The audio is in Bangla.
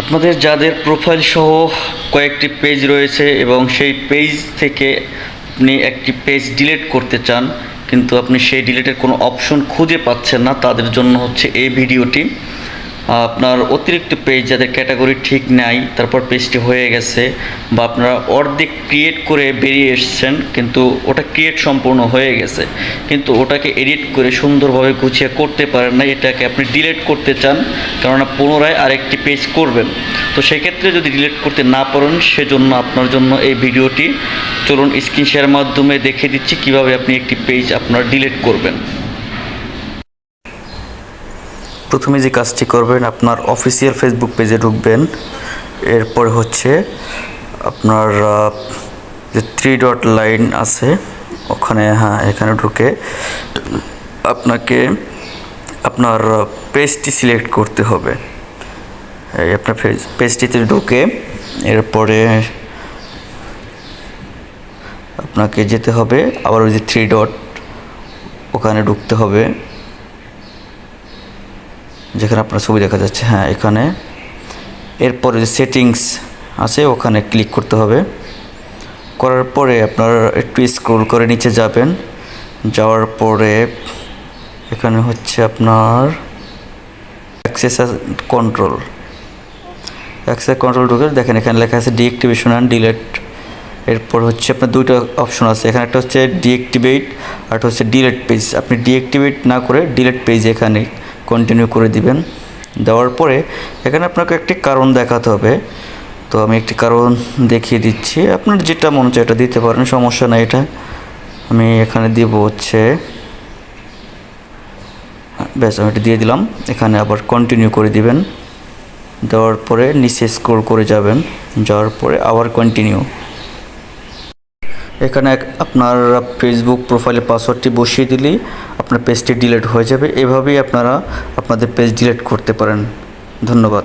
আপনাদের যাদের প্রোফাইল সহ কয়েকটি পেজ রয়েছে এবং সেই পেজ থেকে আপনি একটি পেজ ডিলিট করতে চান, কিন্তু আপনি সেই ডিলিটের কোনো অপশন খুঁজে পাচ্ছেন না, তাদের জন্য হচ্ছে এই ভিডিওটি আপনার অতিরিক্ত পেজ যাদের ক্যাটাগরি ঠিক নাই, তারপর পেজটি হয়ে গেছে বা আপনারা অর্ধেক ক্রিয়েট করে বেরিয়ে এসছেন, কিন্তু ওটা ক্রিয়েট সম্পূর্ণ হয়ে গেছে। কিন্তু ওটাকে এডিট করে সুন্দরভাবে গুছিয়ে করতে পারেন না, এটাকে আপনি ডিলেট করতে চান, কেননা পুনরায় আরেকটি পেজ করবেন। তো সেক্ষেত্রে যদি ডিলেট করতে না পারেন, সেজন্য আপনার জন্য এই ভিডিওটি চলুন স্ক্রিন শেয়ার মাধ্যমে দেখে দিচ্ছি কীভাবে আপনি একটি পেজ আপনার ডিলেট করবেন। প্রথমে যে কাজটি করবেন, আপনার অফিসিয়াল ফেসবুক পেজে ঢুকবেন। এরপরে হচ্ছে আপনার যে থ্রি ডট লাইন আছে, ওখানে হ্যাঁ এখানে ঢুকে আপনাকে, আপনার পেজটি সিলেক্ট করতে হবে। এই আপনার পেজ পেজটিতে ঢুকে এরপরে আপনাকে যেতে হবে। আবার ওই যে থ্রি ডট ওখানে ঢুকতে হবে। যেখানে আপনার ছবি দেখা যাচ্ছে হ্যাঁ এখানে। এরপরে যে সেটিংস আছে, ওখানে ক্লিক করতে হবে। করার পরে আপনার একটু স্ক্রল করে নিচে যাবেন। যাওয়ার পরে এখানে হচ্ছে আপনার অ্যাক্সেস কন্ট্রোল অ্যাক্সেস কন্ট্রোল ঢুকে দেখেন, এখানে লেখা আছে ডিঅ্যাক্টিভেশন অ্যান্ড ডিলেট এরপর হচ্ছে আপনার দুইটা অপশন আছে। এখানে একটা হচ্ছে ডিঅ্যাক্টিভেট আর একটা হচ্ছে ডিলেট পেজ আপনি ডিঅ্যাক্টিভেট না করে ডিলেট পেজ এখানে কন্টিনিউ করে দিবেন। দেওয়ার পরে এখানে আপনাকে একটি কারণ দেখাতে হবে। তো আমি একটি কারণ দেখিয়ে দিচ্ছি। আপনার যেটা মনে হচ্ছে এটা দিতে পারেন, সমস্যা নাই এটা। আমি এখানে দিব হচ্ছে, ব্যাস, আমি এটা দিয়ে দিলাম। এখানে আবার কন্টিনিউ করে দিবেন। দেওয়ার পরে নিচে স্ক্রল করে যাবেন। যাওয়ার পরে আবার কন্টিনিউ এখানে আপনার ফেসবুক প্রোফাইলে পাসওয়ার্ডটি বসিয়ে দিলেই আপনার পেজটি ডিলিট হয়ে যাবে। এভাবেই আপনারা আপনাদের পেজ ডিলিট করতে পারেন। ধন্যবাদ।